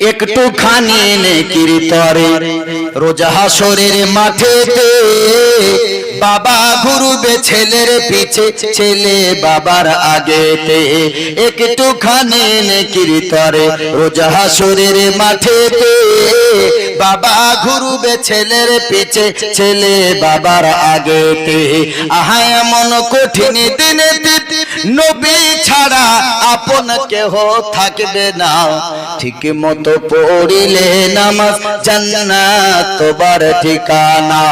একটু খানি নেকির তরে রোজা হাসরের মাঠেতে বাবা ঘুরবে ছেলের পিছে, ছেলে বাবার আগেতে। একটু খানি নেকির তরে রোজা হাসরের মাঠেতে বাবা ঘুরবে ছেলের পিছে, ছেলে বাবার আগেতে। আহা, এমন কঠিন দিনে নবী ছাড়া আপন কেহ থাকবে না। ঠিক মতো পড়িলে নামাজ জান্নাত তোবার ঠিকানা।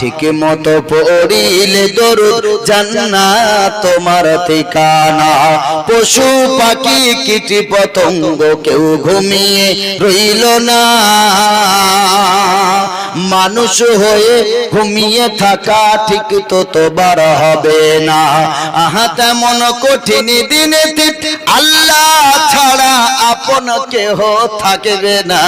ঠিক মতো পড়িলে দরুদ জান্নাত তোমার ঠিকানা। পশু পাখি কীট পতঙ্গ কেউ ঘুমিয়ে রইল না। মানুষ হয়ে ঘুমিয়ে থাকা ঠিক তো তোবার হবে না। আহা, তেমন কঠিন দিনে আল্লাহ ছাড়া আপন কেহ থাকবে না।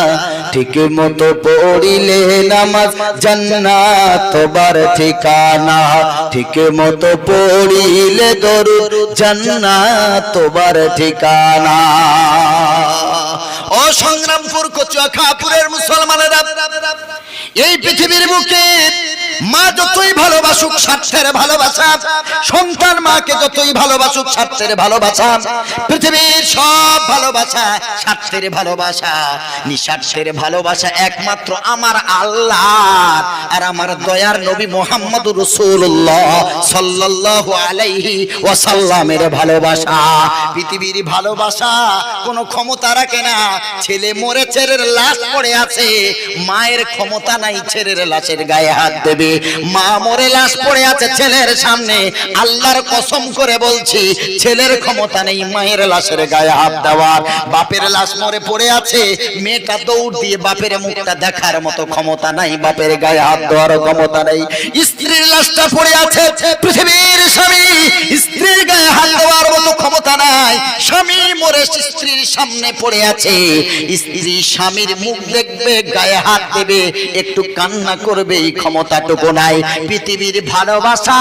ঠিক মতো পড়িলে নামাজ জান্নাত তোবার ঠিকানা। ঠিক মতো পড়িলে দরুদ জান্নাত তোবার ঠিকানা। ও সংগ্রামপুর কচুয়া খাপুরের মুসলমানেরা এই পৃথিবীর বুকে মা যতই ভালোবাসুক স্বার্থের ভালোবাসা, সন্তান মাকে যতই ভালোবাসুক স্বার্থের ভালোবাসা, পৃথিবীর সব ভালোবাসা স্বার্থের ভালোবাসা, নিঃস্বার্থের ভালোবাসা একমাত্র আমার আল্লাহ আর আমার দয়ার নবী মোহাম্মদ রসুল্লাহ সাল্লাল্লাহু আলাইহি ওয়াসাল্লামের ভালোবাসা। পৃথিবীর ভালোবাসা কোনো ক্ষমতা রাখে না ছেলে মরে ছেলের লাশ পড়ে আছে। মায়ের ক্ষমতা নাই ছেলের লাশের গায়ে হাত দেবে। মা মরে লাশ পড়ে আছে ছেলের সামনে। আল্লাহর কসম করে বলছি, ছেলের ক্ষমতা নেই মায়ের লাশের গায়ে হাত দেওয়ার। বাপের লাশ মরে পড়ে আছে। মেয়েটা দৌড় দিয়ে বাপের মুখটা দেখার মতো ক্ষমতা নাই। বাপের গায়ে হাত দেওয়ার ক্ষমতা নেই। স্ত্রীর লাশটা পড়ে আছে পৃথিবীর স্বামী। স্ত্রীর গায়ে হাত দেওয়ার মতো ক্ষমতা নাই। স্বামী মরে স্ত্রীর সামনে পড়ে আছে। স্ত্রী স্বামীর মুখ দেখবে, গায়ে হাত দেবে, একটু কান্না করবে, এই ক্ষমতাটুকু নাই। পৃথিবীর ভালোবাসা,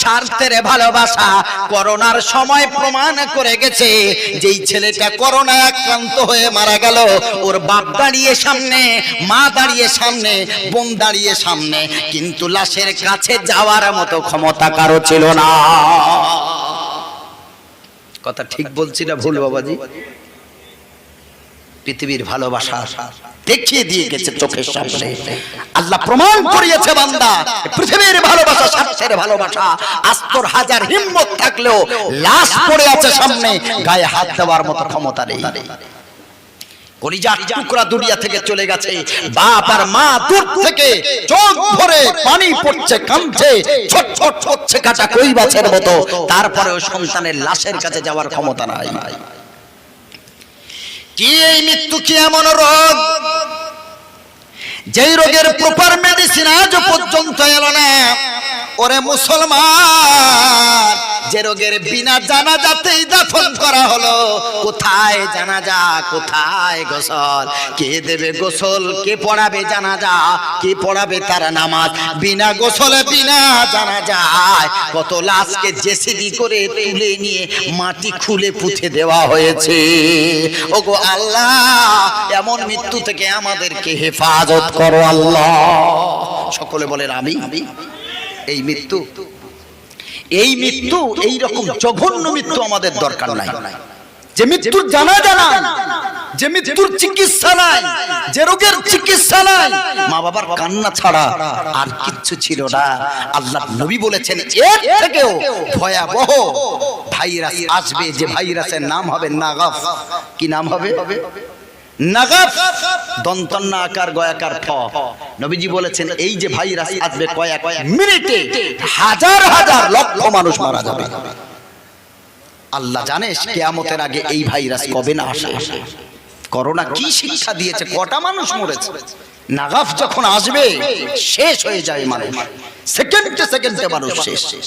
স্বার্থের ভালোবাসা, করোনার সময় প্রমাণ করে গেছে, যেই ছেলেটা করোনা আক্রান্ত হয়ে মারা গেল, ওর বাপ দাঁড়িয়ে সামনে, মা দাঁড়িয়ে সামনে, বোন দাঁড়িয়ে সামনে, কিন্তু লাশের কাছে যাওয়ার মতো ক্ষমতা কারও ছিল না। কথা ঠিক বলছি না ভুল, বাবাজি? পৃথিবীর ভালোবাসা দেখিয়ে দিয়ে গেছে চোখের সামনে। আল্লাহ প্রমাণ করিয়েছে বান্দা, পৃথিবীর ভালোবাসা, স্বার্থের ভালোবাসা, আস্তর হাজার হিম্মত থাকলেও লাশ পড়ে আছে সামনে, গায়ে হাত দেওয়ার মতো ক্ষমতা নেই। কলিজার টুকরা সন্তানের লাশের কাছে যাওয়ার ক্ষমতা নাই। কি এই মৃত্যু কি এমন রোগ? যেই রোগের প্রপার মেডিসিন আজ পর্যন্ত এলো না। ওরে মুসলমান, যে রোগের বিনা জানাজাতেই দাফন করা হলো, কোথায় জানা জানাজা, কোথায় গোসল? কে দেবে গোসল? কে পড়াবে জানা জানাজা? কে পড়াবে তার নামাজ? বিনা গোসলে বিনা জানাজায় কত লাশকে জেসিবি করে তুলে নিয়ে মাটি খুলে পুঁতে দেওয়া হয়েছে। ওগো আল্লাহ, এমন মৃত্যু থেকে আমাদেরকে হেফাজত করো আল্লাহ। সকলে বলেন আমি এই মৃত্যু। এই মৃত্যু এই রকম জঘন্য মৃত্যু আমাদের দরকার নাই। যে মৃত্যুর জানা জানা যে মৃত্যুর চিকিৎসা নাই যে রোগের চিকিৎসা নাই মা বাবার কান্না ছাড়া আর কিচ্ছু ছিল না। আল্লাহ নবী বলেছেন এর থেকেও ভয়াবহ ভাইরাস আসবে যে ভাইরাসের নাম হবে নাগাফ। কি নাম হবে নাগাফ আকার নবীজি বলেছেন, এই যে আসবে হাজার হাজার লক্ষ মানুষ মারা যাবে। আল্লাহ জানেস কেয়ামতের আগে এই ভাইরাস কবে না আসে। করোনা কি শিক্ষা দিয়েছে? কটা মানুষ মরেছে? নাগাফ যখন আসবে, শেষ হয়ে যায় মানুষ। সেকেন্ডে সেকেন্ডে মানুষ শেষ শেষ।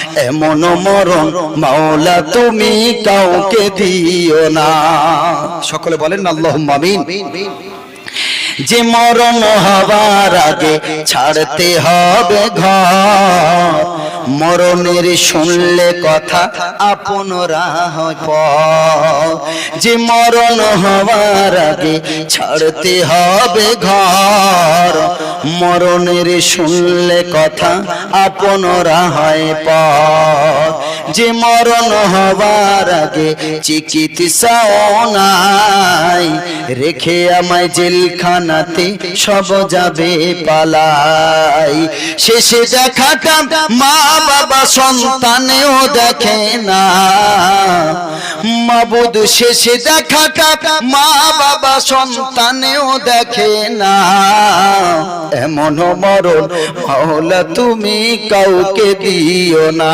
এমন মরণ মাওলা তুমি কাউকে দিও না। সকলে বলেন আল্লাহ মামিন যে মরণ হবার আগে ছাড়তে হবে ঘর। মরণের শুনলে কথা আপনরা হয় যে মরণ হবার আগে ছাড়তে হবে ঘর। মরণের শুনলে কথা আপনরা হয় পর। যে মরণ হবার আগে চিকিৎসাও নাই। রেখে আমায় জেলখানাতে সব যাবে পালাই। শেষে দেখাটা মা বাবা সন্তানেও দেখে না। মাবুদ শেষে দেখাটা মা বাবা সন্তানেও দেখে না। এমন মরণ মাওলা তুমি কাউকে দিও না।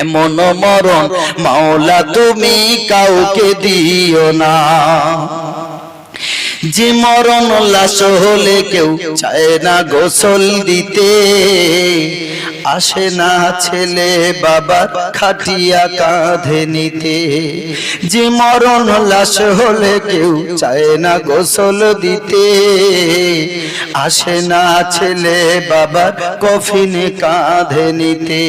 এমন মরণ মাওলা তুমি কাউকে দিও না। যে মরণ লাশ হলে কেউ চায় না গোসল দিতে। আসে না ছেলে বাবার খাটিয়া কাঁধে নিতে। যে মরণ লাশ হলে কেউ চায় না গোসল দিতে। আসে না ছেলে বাবার কফিনে কাঁধে নিতে।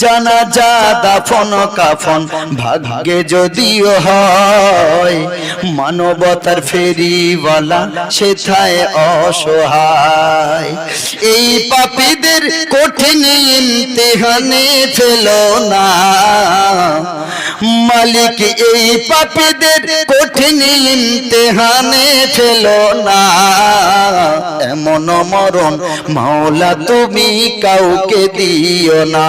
জানা যা দাফন, কাফন ভাগ্যে যদিও হয়, মানবতার ফেরিওয়ালা সেথায় অসহায়। এই পাপীদের কঠিন ইমতিহানে ফেল না। মালিক এই পাপীদের কঠিন ইমতিহানে ফেল না। এমন মরণ মাওলা তুমি কাউকে দিও না।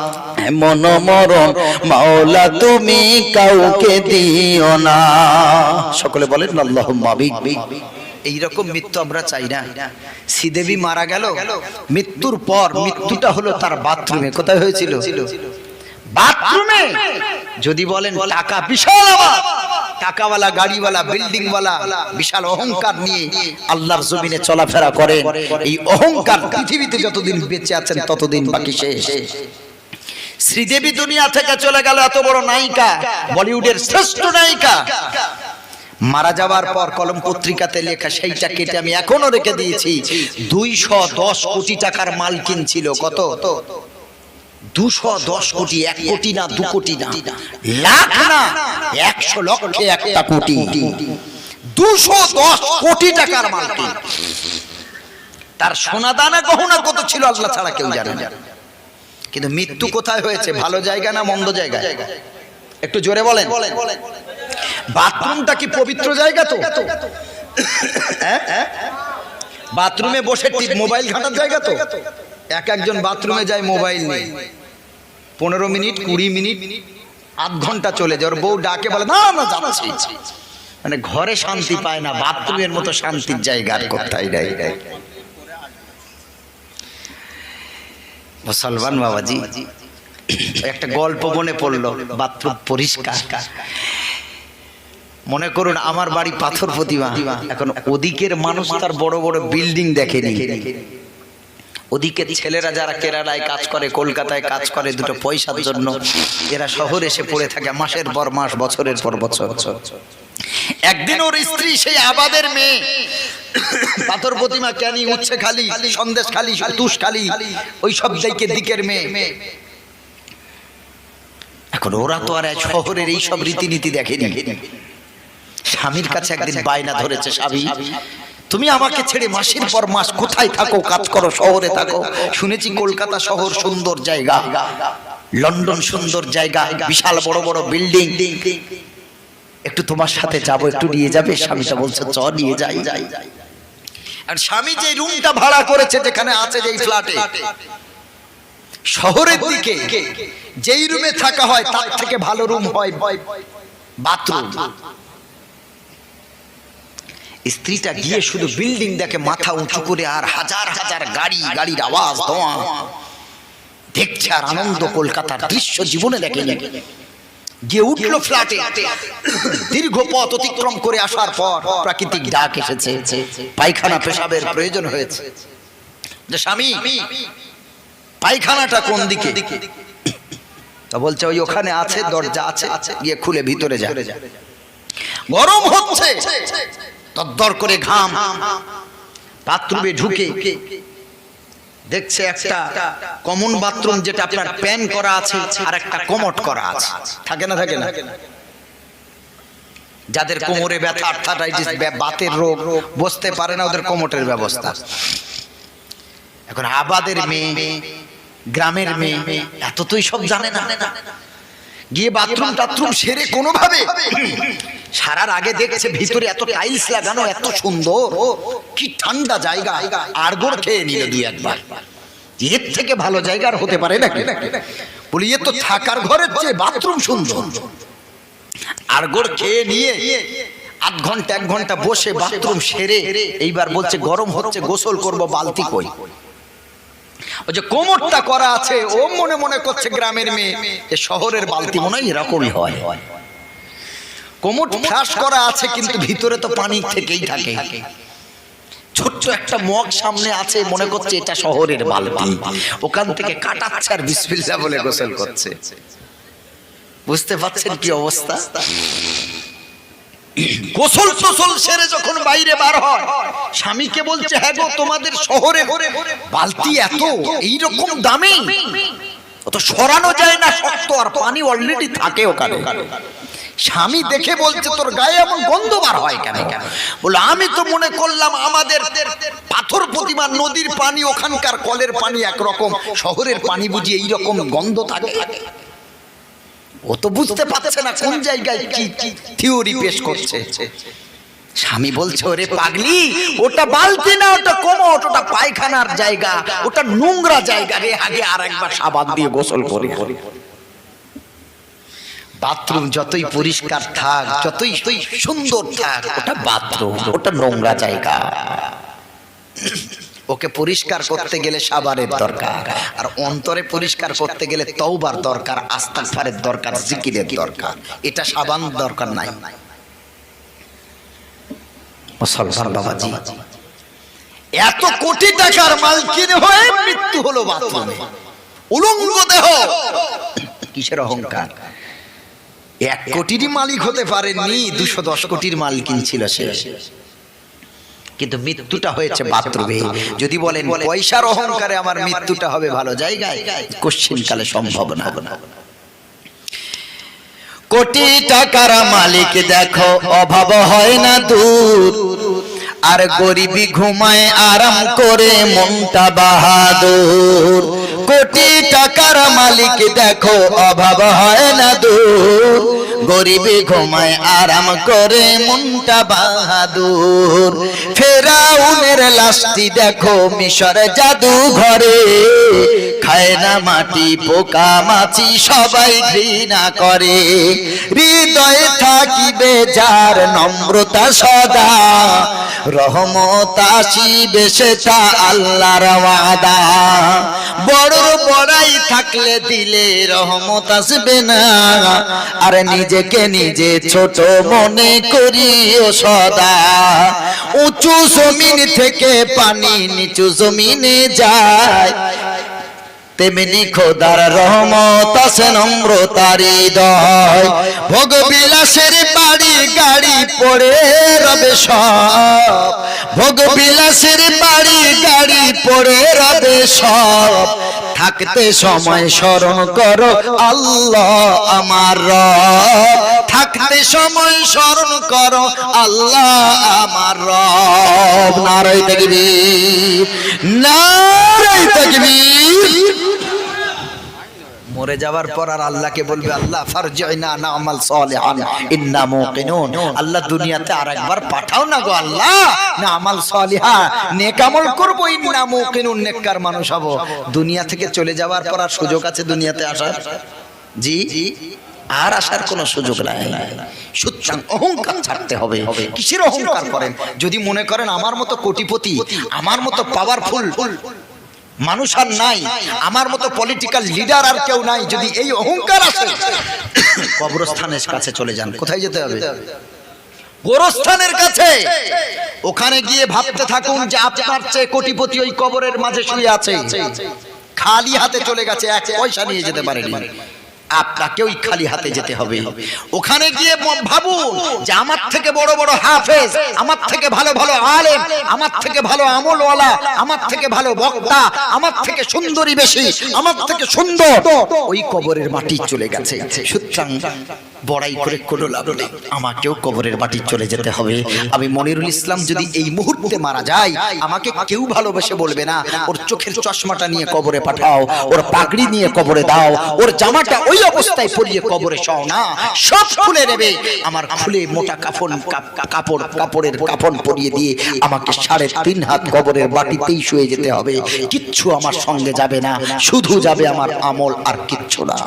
এমন মরণ মাওলা তুমি কাউকে দিও না। সকলে বলেন আল্লাহ এইরকম মৃত্যু আমরা চাই না। শ্রীদেবী মারা গেল, মৃত্যুর পর মৃত্যুটা হলো তার বাথরুমে। কোথায় হয়েছিল? বাথরুমে। যদি বলেন, টাকা বিশাল টাকাওয়ালা, গাড়িওয়ালা, বিল্ডিংওয়ালা, বিশাল অহংকার নিয়ে আল্লাহর জমিনে চলাফেরা করেন। এই অহংকার পৃথিবীতে যতদিন বেঁচে আছেন, ততদিন বাকি শেষ। শ্রীদেবী দুনিয়া থেকে চলে গেল এত বড় নায়িকা, বলিউডের শ্রেষ্ঠ নায়িকা। মারা যাওয়ার পর কলম পত্রিকাতে লেখা সেইটা কেটে আমি এখনও রেখে দিয়েছি। দুইশো দশ কোটি টাকার মাল কিনছিল কত? দুশো দশ কোটি, এক কোটি না, দু কোটি না। লাখ না, একশো লক্ষে একটা কোটি। দুশো দশ কোটি টাকার মাল তার সোনা দানা গহনা কত ছিল আল্লাহ ছাড়া কেউ জানে না। কিন্তু মৃত্যু কোথায় হয়েছে? ভালো জায়গা না মন্দ জায়গা? একটু জোরে বলেন। বাথরুমটা কি পবিত্র জায়গা তো? হ্যাঁ? বাথরুমে বসে মোবাইল ঘাটার জায়গা তো? এক একজন বাথরুমে যায়, মোবাইল নেই পনেরো মিনিট, কুড়ি মিনিট, আধ ঘণ্টা চলে যায়। ওর বউ ডাকে বলে, না না, যাচ্ছি। মানে ঘরে শান্তি পায় না, বাথরুমের মতো শান্তির জায়গা আর কোথায় নাই? মুসলমান বাবাজি, একটা গল্প মনে পড়ল, বাথরুম পরিষ্কার। মনে করুন, আমার বাড়ি পাথর প্রতিমা। এখন ওদিকের মানুষ তার বড় বড় বিল্ডিং দেখেনি। ওদিকে ছেলেরা যারা কেরালায় কাজ করে, কলকাতায় কাজ করে, দুটো পয়সার জন্য, এরা শহরে এসে পড়ে থাকে মাসের পর মাস, বছরের পর বছর। একদিন ওর স্ত্রী সেই আবাদের মেয়ে পাথর প্রতিমা ক্যানি উচ্ছে খালি সন্দেশ খালি তুষ খালি ওই সব দিকে দিকের মেয়ে। এখন ওরা তো আর শহরের এই সব রীতিনীতি দেখেনি। স্বামীর কাছে একদিন বায়না ধরেছে স্বামী তুমি আমাকে ছেড়ে মাসের পর মাস কোথায় থাকো কাজ করো শহরে থাকো। শুনেছি কলকাতা শহর সুন্দর জায়গা। লন্ডন সুন্দর জায়গা। বিশাল বড় বড় বিল্ডিং। একটু তোমার সাথে যাব একটু নিয়ে যাবে? স্বামীটা বলছে চ নিয়ে যাই। যাই। আর স্বামী যে রুমটা ভাড়া করেছে যেখানে আছে যেই ফ্ল্যাটে শহরের দিকে যেই রুমে থাকা হয় তার থেকে ভালো রুম হয় বাথরুম স্ত্রীটা গিয়ে শুধু বিল্ডিং দেখে মাথা উঁচু করে আর হাজার হাজার গাড়ি গাড়ির আওয়াজ ধোঁয়া। দেখছে আর আনন্দ কলকাতার দৃশ্য জীবনে দেখেনি গিয়ে উঠল ফ্ল্যাটে। দীর্ঘ পথ অতিক্রম করে আসার পর প্রাকৃতিক ডাক এসেছে। পায়খানা পেশাবের প্রয়োজন হয়েছে। যে স্বামী পায়খানাটা কোন দিকে? তা বলছে ওই ওখানে আছে দরজা আছে গিয়ে খুলে ভিতরে যা। গরম হচ্ছে। তদ্দর করে ঘাম। বাথরুমে ঢুকে দেখছে একটা কমন বাথরুম যেটা আপনার প্যান করা আছে আর একটা কমট করা আছে। থাকে না থাকে না? যাদের কোমরে ব্যথা আর্থারাইটিস বাতের রোগ, বসতে পারে না ওদের কোমটের ব্যবস্থা। এখন আবাদের মেয়ে, গ্রামের মেয়ে এত তুই সব জানে না। গিয়ে বাথরুম টাথরুম সেরে কোনোভাবে। সারার আগে দেখছে ভিতরে এত টাইলস লাগানো এত সুন্দর। কি ঠান্ডা জায়গা। আরগোর খেয়ে নিল দুই একবার। এর থেকে ভালো জায়গা আর হতে পারে নাকি বলি এ তো থাকার ঘরের চেয়ে বাথরুম সুন্দর। আরগোর খেয়ে নিয়ে আধ ঘণ্টা এক ঘণ্টা বসে বাথরুম সেরে এইবার বলছে গরম হচ্ছে গোসল করব বালতি কই? ওই যে কোমরটা করা আছে, ও মনে মনে করছে গ্রামের মেয়ে। শহরের বালতি মনে হয় এরকমই হয়। কোমর ফ্লাশ করা আছে, কিন্তু ভিতরে তো পানি থেকেই থাকে। ছোট্ট একটা মগ সামনে আছে, মনে করছে এটা শহরের বালতি। ওখান থেকে কাটাচ্ছে আর বিসমিল্লাহ বলে গোসল করছে। বুঝতে পারছেন কি অবস্থা? গোসল টোসল সেরে যখন বাইরে বার হয়, স্বামীকে বলছে হ্যাঁ গো, তোমাদের শহরে বালতি এত, এইরকম দামি? ও তো সরানো যায় না শক্ত, আর পানি অলরেডি থাকে ওখানে। স্বামী দেখে বলছে, তোর গায়ে এমন গন্ধ বার হয় কেন? বলে, আমি তো মনে করলাম আমাদের পাথর প্রতিমা, নদীর পানি, ওখানকার কলের পানি একরকম, শহরের পানি বুঝি এইরকম গন্ধ থাকে। ও তো বুঝতে পারছে না কোন জায়গায় কি কি থিওরি পেশ করছে। স্বামী বলছে, ওরে পাগলি, ওটা বালতি না, ওটা কোমট, ওটা পায়খানার জায়গা, ওটা নোংরা জায়গা রে। আগে আর একবার সাবান দিয়ে গোসল করি। বাথরুম যতই পরিষ্কার থাক, যতই সুন্দর থাক, ওটা বাথরুম, ওটা নোংরা জায়গা। ওকে পরিষ্কার করতে গেলে সাবারের দরকার, আর অন্তরে পরিষ্কার করতে গেলে তওবার দরকার, আস্তাগফারের দরকার, জিকিরের দরকার। এটা সাবান দরকার নাই। বাবাজি, এত কোটি টাকার মালকিন হয়ে মৃত্যু হলো বাথরুমে। উলঙ্গ দেহ। কিসের অহংকার? এক কোটিরই মালিক হতে পারেনি দুশো দশ কোটির মালকিন ছিল সে। কিন্তু মৃত্যুটা হয়েছে বাথরুমে যদি বলেন পয়সার অহংকারে আমার মৃত্যুটা হবে ভালো জায়গায় কোশ্চিন কালে সম্ভব না। কোটি টাকার মালিক দেখো অভাব হয় না দূর। আর গরিবি ঘুমায় আরাম করে মনটা বাহাদুর। কোটি টাকার মালিক দেখো অভাব হয় না দূর। গরিবি ঘুমায় আরাম করে মনটা বাহাদুর। ফেরাউনের লাশটি দেখো, মিশর জাদু ঘরে খায় না মাটি, পোকা মাছি সবাই ঘৃণা করে। হৃদয়ে থাকিবে যার নম্রতা সদা। রহমত আসিবে সেটা আল্লাহর ওয়াদা। বড় বড়াই থাকলে দিলে রহমত আসবে না। আর নিজ নিজেকে নিজে ছোট মনে করিও সদা। উঁচু জমিন থেকে পানি নিচু জমিনে যায়। তেমনি খোদার রহমত আছে নম্র তারি হৃদয় ভোগ বিলাসের বাড়ি গাড়ি পড়ে রবে সব। ভোগ বিলাসের বাড়ি গাড়ি পড়ে রবে সব। থাকতে সময় স্মরণ করো আল্লাহ আমার রব। থাকতে সময় স্মরণ করো আল্লাহ আমার রব। নারাই তাকবীর নারাই তাকবীর। মরে যাওয়ার পর আর আল্লাহকে বলবে, আল্লাহ ফারজিনা আল্লাহ দুনিয়াতে আরেকবার পাঠাও না গো আল্লাহ না আমাল সালিহা নেক করব, ইন্না মুকিনুন নেককার মানুষ হব। দুনিয়া থেকে চলে যাওয়ার পর আর সুযোগ আছে দুনিয়াতে আসার? জি, আর আসার কোনো সুযোগ নাই। সুতরাং অহংকার ছাড়তে হবে। কিসের অহংকার করেন? যদি মনে করেন আমার মতো কোটিপতি, আমার মতো পাওয়ারফুল মানুষ আর নাই। আমার মতো পলিটিক্যাল লিডার আর কেউ নাই, যদি এই অহংকার আসে কবরস্থানের কাছে চলে যান। কোথায় যেতে হবে? গোরস্থানের কাছে। ওখানে গিয়ে ভাবতে থাকুন যে আপনার চেয়ে কোটিপতি ওই কবরের মাঝে শুয়ে আছে। খালি হাতে চলে গেছে, এক পয়সা নিয়ে যেতে পারেনি। আপনাকে ওই খালি হাতে যেতে হবে। ওখানে গিয়ে ভাবুন যে আমার থেকে বড় বড় হাফেজ আমার থেকে ভালো ভালো আলেম আমার থেকে ভালো আমলওয়ালা আমার থেকে ভালো বক্তা আমার থেকে সুন্দরী বেশি আমার থেকে সুন্দর। ওই কবরের মাটি চলে গেছে। সুতরাং বড়াই করে কোনো লাভ নেই। আমাকেও কবরের মাটি চলে যেতে হবে। আমি মনিরুল ইসলাম যদি এই মুহূর্তে মারা যায় আমাকে কেউ ভালোবেসে বলবে না ওর চোখের চশমাটা নিয়ে কবরে পাঠাও ওর পাগড়ি নিয়ে কবরে দাও ওর জামাটা ওই অবস্থায় পরিয়ে কবরে সও না। সব খুলে নেবে। আমার খুলে মোটা কাফন কাপড় কাপড়ের কাফন পরিয়ে দিয়ে আমাকে সাড়ে তিন হাত কবরের বাটিতেই শুয়ে যেতে হবে। কিচ্ছু আমার সঙ্গে যাবে না। শুধু যাবে আমার আমল আর কিচ্ছু না।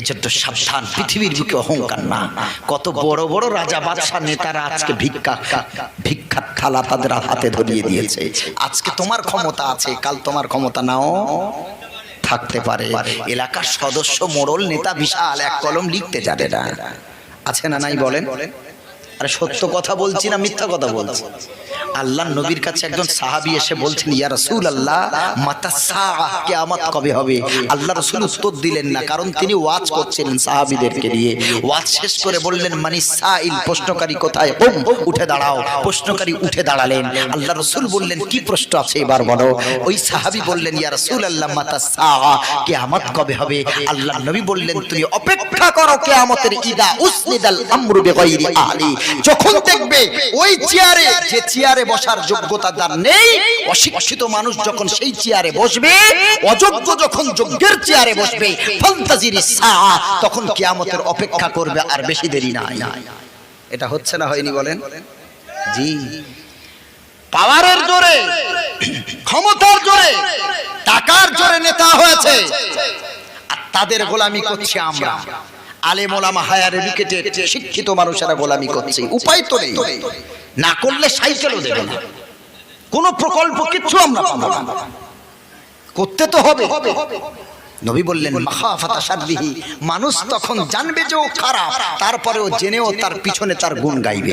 এজন্য সাবধান পৃথিবীর বুকে অহংকার না। কত বড় বড় রাজা বাদশাহ নেতারা আজকে ভিক্ষা ভিক্ষার থালা তাদের হাতে ধরিয়ে দিয়েছে। আজকে তোমার ক্ষমতা আছে। কাল তোমার ক্ষমতা নাও। থাকতে পারে। এলাকার সদস্য মোড়ল নেতা বিশাল এক কলম লিখতে জানে না। আছে না নাই বলেন? আরে সত্য কথা বলছি না মিথ্যা কথা বলছি? আল্লাহ নবীর কাছে একজন সাহাবী এসে বলছেন, ইয়া রাসূল আল্লাহ মাতা কিয়ামত কবে হবে? আল্লাহ রাসূল উত্তর দিলেন না, কারণ তিনি ওয়াজ করছিলেন সাহাবীদেরকে নিয়ে। ওয়াজ শেষ করে বললেন, মানি সাইল, প্রশ্নকারী কোথায়? কুম উঠে দাঁড়াও। প্রশ্নকারী উঠে দাঁড়ালেন। আল্লাহ রাসূল বললেন, কি প্রশ্ন আছে এবার বলো? ওই সাহাবী বললেন, ইয়া রাসূল আল্লাহ মাতা কিয়ামত কবে হবে? আল্লাহ নবী বললেন, তুমি অপেক্ষা করো, কিয়ামতের ইদা উসনিদাল আমরু বিগাইরি আহলি। যখন দেখবে ওই চেয়ারে যে চেয়ারে বসার যোগ্যতা তার নেই, অশিক্ষিত মানুষ যখন সেই চেয়ারে বসবে, অযোগ্য যখন যোগ্যের চেয়ারে বসবে ফান্তাজিরি তখন কিয়ামতের অপেক্ষা করবে আর বেশি দেরি নাই। এটা হচ্ছে না হয়নি বলেন? জি। পাওয়ারের জোরে, ক্ষমতার জোরে, টাকার জোরে নেতা হয়েছে। আর তাদের গোলামি করছি আমরা। আলেম ওলামা হায়ার এডুকেটেড, শিক্ষিত মানুষেরা গোলামি করছে। উপায় তো নেই। না করলে সাইকেলও দেবে না কোনো প্রকল্প কিচ্ছু আমরা করতে তো হবে। নবী বললেন শারবিহি মানুষ তখন জানবে যে ও খারাপ, তারপরেও জেনেও তার পিছনে তার গুণ গাইবে।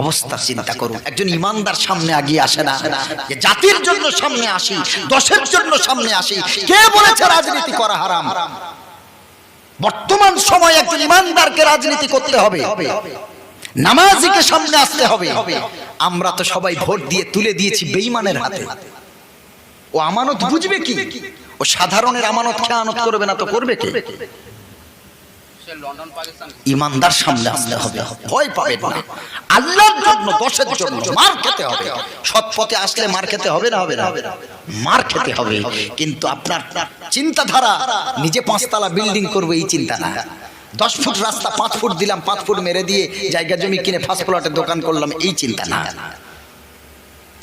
অবস্থা চিন্তা করুন। একজন ইমানদার সামনে আগিয়ে আসে না। যে জাতির জন্য সামনে আসি, দশের জন্য সামনে আসি, কে বলেছে রাজনীতি করা হারাম? বর্তমান সময় একজন ইমানদারকে রাজনীতি করতে হবে। নামাজিকে সামনে আসতে হবে। আমরা তো সবাই ভোট দিয়ে তুলে দিয়েছি বেঈমানের হাতে। ও আমানত বুঝবে কি? ও সাধারণের আমানত খেয়ানত করবে না তো করবে কে? ইমানদার সামনে আসতে হবে। ভয় পাবে না। আল্লাহর জন্য দশের জন্য মার খেতে হবে। সৎ পথে আসলে মার খেতে হবে না হবে না? মার খেতে হবে। কিন্তু আপনার চিন্তাধারা নিজে পাঁচতলা বিল্ডিং করবে এই চিন্তা না। দশ ফুট রাস্তা পাঁচ ফুট দিলাম পাঁচ ফুট মেরে দিয়ে জায়গা জমি কিনে ফার্স্ট প্লটের দোকান করলাম এই চিন্তা না।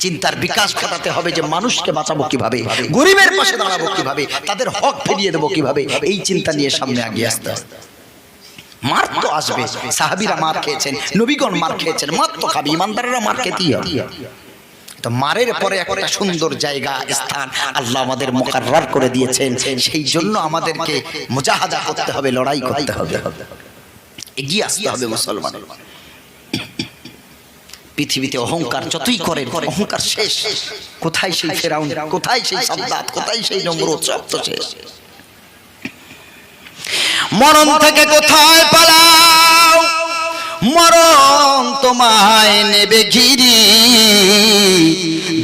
চিন্তার বিকাশ ঘটাতে হবে যে মানুষকে বাঁচাবো কীভাবে? গরিবের পাশে দাঁড়াবো কীভাবে? তাদের হক ফিরিয়ে দেবো কীভাবে? এই চিন্তা নিয়ে সামনে আগিয়ে আসতে হবে। মার তো আসবে। সাহাবিরা মার খেয়েছেন। নবীগণ মার খেয়েছেন। মার তো খাবে ইমানদারেরা মার খেতেই হবে। তো মারের পরে একটা সুন্দর জায়গা স্থান আল্লাহ আমাদের মোকার করে দিয়েছেন। সেই জন্য আমাদেরকে মুজাহাদা করতে হবে লড়াই করতে হবে। এগিয়ে আসতে হবে মুসলমানের। পৃথিবীতে অহংকার যতই করে অহংকার শেষ। কোথায় সেই ফেরাউন? কোথায় সেই সাদ্দাত কোথায় সেই নম্রত সব তো শেষ। মরণ থেকে কোথায় পালাও? মরণ তোমায় নেবে ঘিরি।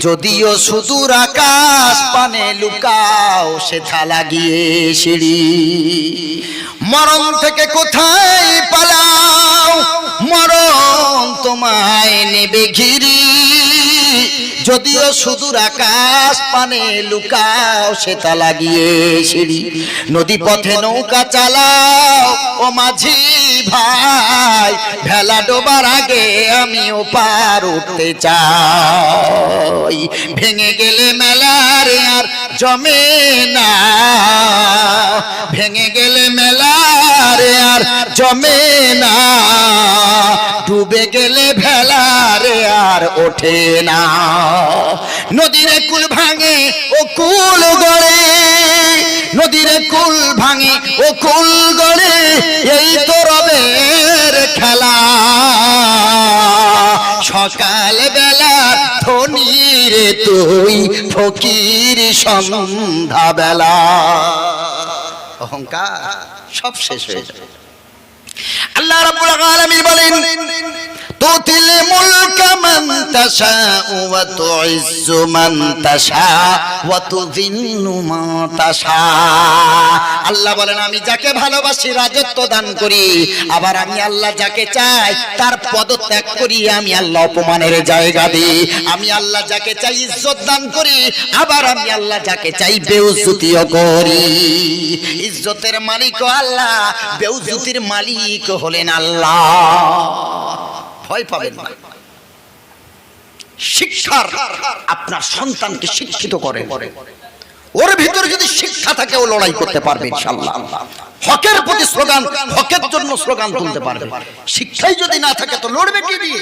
যদিও সুদূর আকাশ পানে লুকাও সেথা লাগিয়ে সিঁড়ি। মরণ থেকে কোথায় পালাও? মরণ তোমায় নেবে ঘিরি। যদিও সুদূর আকাশ পানে লুকাও সেটা লাগিয়ে সিঁড়ি। নদী পথে নৌকা চালাও, ও মাঝি ভাই, ভেলা ডোবার আগে আমিও পার উঠতে চাই। ভেঙে গেলে মেলার আর জমে না। ভেঙে গেলে মেলার আর জমে না। ডুবে গেলে ভেলারে আর ওঠে না। নদীর কুল ভাঙে ও কুল গড়ে। নদীর কুল ভাঙে ও কুল গড়ে। এই তো রবের খেলা। সকাল বেলা ধনির তুই ফকির সন্ধ্যা বেলা অহংকার সব শেষ হয়ে যাবে আল্লাহ রাব্বুল আলামিন বলেন, তুতিল মুলকা মান তাশাউ ওয়া তুইজ্জু মান তাশাউ ওয়া তুযিল্লু মান তাশাউ। আল্লাহ বলেন, আমি যাকে ভালোবাসি, রাজত্ব দান করি। আবার আমি আল্লাহ যাকে চাই, তার পদত্যাগ করি, আমি আল্লাহ অপমানের জায়গা দিই। আমি আল্লাহ যাকে চাই, ইজ্জত দান করি, আবার আমি আল্লাহ যাকে চাই বেউজ্জতিও করি। ইজ্জতের মালিক আল্লাহ, বেউজ্জতির মালিক হলেন আল্লাহ, ভয় পাবেন না। শিক্ষার আপনার সন্তানকে শিক্ষিত করে ওর ভিতরে যদি শিক্ষা থাকে, ও লড়াই করতে পারবে ইনশাআল্লাহ। হকের প্রতি স্লোগান, হকের জন্য স্লোগান তুলতে পারবে। শিক্ষাই যদি না থাকে, তো লড়বে কি দিয়ে